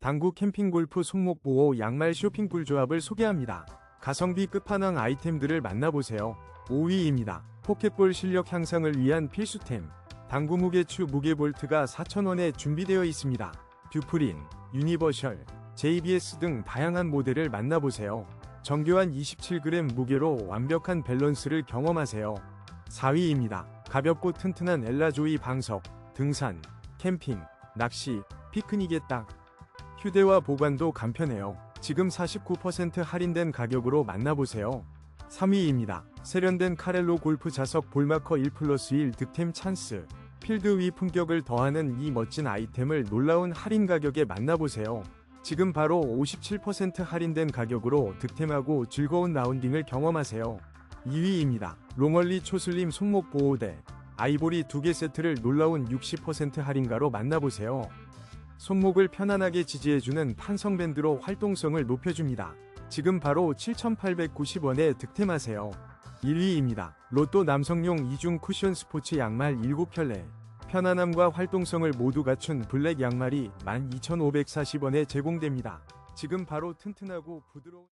당구 캠핑 골프 손목 보호 양말 쇼핑 꿀조합을 소개합니다. 가성비 끝판왕 아이템들을 만나보세요. 5위입니다. 포켓볼 실력 향상을 위한 필수템. 당구 무게추 무게 볼트가 4,000원에 준비되어 있습니다. 뷰프린, 유니버셜, JBS 등 다양한 모델을 만나보세요. 정교한 27g 무게로 완벽한 밸런스를 경험하세요. 4위입니다. 가볍고 튼튼한 엘라조이 방석, 등산, 캠핑, 낚시, 피크닉에 딱. 휴대와 보관도 간편해요. 지금 49% 할인된 가격으로 만나보세요. 3위입니다. 세련된 카렐로 골프 자석 볼마커 1 플러스 1 득템 찬스. 필드 위 품격을 더하는 이 멋진 아이템을 놀라운 할인 가격에 만나보세요. 지금 바로 57% 할인된 가격으로 득템하고 즐거운 라운딩을 경험하세요. 2위입니다. 롱얼리 초슬림 손목 보호대. 아이보리 2개 세트를 놀라운 60% 할인가로 만나보세요. 손목을 편안하게 지지해주는 판성밴드로 활동성을 높여줍니다. 지금 바로 7,890원에 득템하세요. 1위입니다. 로또 남성용 이중 쿠션 스포츠 양말 7켤레. 편안함과 활동성을 모두 갖춘 블랙 양말이 12,540원에 제공됩니다. 지금 바로 튼튼하고 부드러운